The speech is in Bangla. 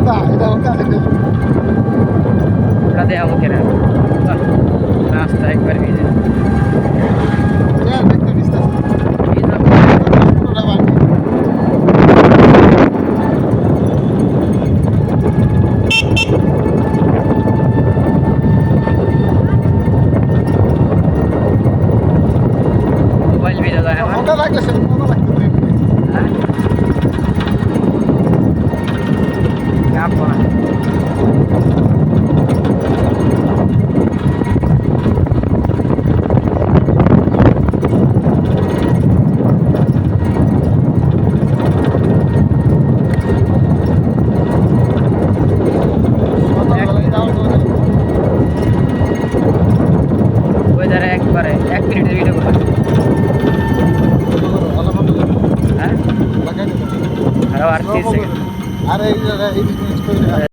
হোন্ডা এটা হোন্ডা দেখতে ওটা দেওয়া মুখে না রাস্তা একবার ভিজে হ্যাঁ দেখতে কাঁপবো না। একবারে এক মিনিটের ভিডিও করলাম হ্যাঁ? আরও আর তিরিশ সেকেন্ড আরে এই